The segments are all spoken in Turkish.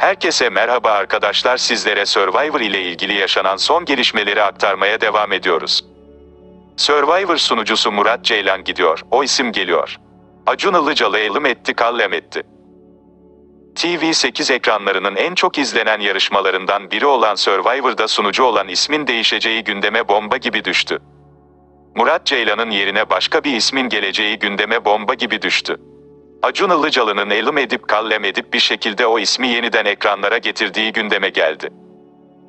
Herkese merhaba arkadaşlar sizlere Survivor ile ilgili yaşanan son gelişmeleri aktarmaya devam ediyoruz. Survivor sunucusu Murat Ceylan gidiyor, o isim geliyor. Acun Ilıcalı elim etti kallem etti. TV8 ekranlarının en çok izlenen yarışmalarından biri olan Survivor'da sunucu olan ismin değişeceği gündeme bomba gibi düştü. Murat Ceylan'ın yerine başka bir ismin geleceği gündeme bomba gibi düştü. Acun Ilıcalı'nın elim edip kallem edip bir şekilde o ismi yeniden ekranlara getirdiği gündeme geldi.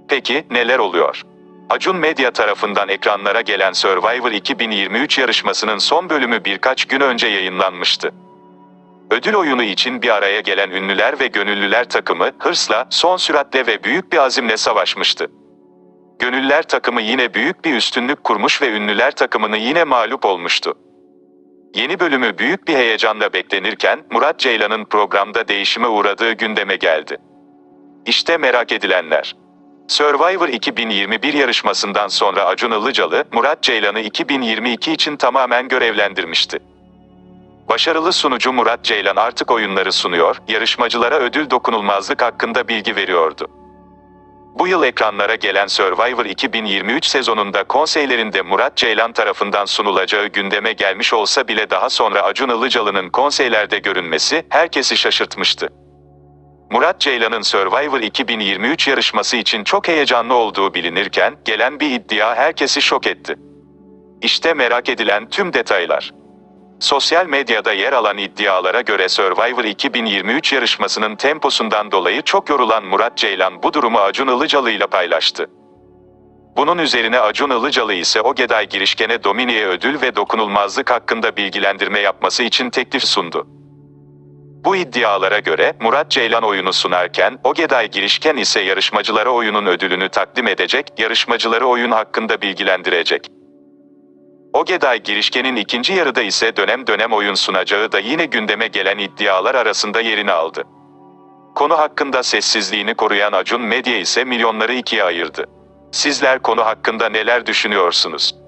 Peki neler oluyor? Acun Medya tarafından ekranlara gelen Survivor 2023 yarışmasının son bölümü birkaç gün önce yayınlanmıştı. Ödül oyunu için bir araya gelen ünlüler ve gönüllüler takımı hırsla, son süratle ve büyük bir azimle savaşmıştı. Gönüllüler takımı yine büyük bir üstünlük kurmuş ve ünlüler takımını yine mağlup olmuştu. Yeni bölümü büyük bir heyecanla beklenirken Murat Ceylan'ın programda değişime uğradığı gündeme geldi. İşte merak edilenler. Survivor 2021 yarışmasından sonra Acun Ilıcalı, Murat Ceylan'ı 2022 için tamamen görevlendirmişti. Başarılı sunucu Murat Ceylan artık oyunları sunuyor, yarışmacılara ödül dokunulmazlık hakkında bilgi veriyordu. Bu yıl ekranlara gelen Survivor 2023 sezonunda konseylerinde Murat Ceylan tarafından sunulacağı gündeme gelmiş olsa bile daha sonra Acun Ilıcalı'nın konseylerde görünmesi herkesi şaşırtmıştı. Murat Ceylan'ın Survivor 2023 yarışması için çok heyecanlı olduğu bilinirken gelen bir iddia herkesi şok etti. İşte merak edilen tüm detaylar. Sosyal medyada yer alan iddialara göre Survivor 2023 yarışmasının temposundan dolayı çok yorulan Murat Ceylan bu durumu Acun Ilıcalı ile paylaştı. Bunun üzerine Acun Ilıcalı ise Ogeday girişkene Domini'ye ödül ve dokunulmazlık hakkında bilgilendirme yapması için teklif sundu. Bu iddialara göre Murat Ceylan oyunu sunarken Ogeday girişken ise yarışmacılara oyunun ödülünü takdim edecek, yarışmacıları oyun hakkında bilgilendirecek. Ogeday girişkenin ikinci yarıda ise dönem dönem oyun sunacağı da yine gündeme gelen iddialar arasında yerini aldı. Konu hakkında sessizliğini koruyan Acun Medya ise milyonları ikiye ayırdı. Sizler konu hakkında neler düşünüyorsunuz?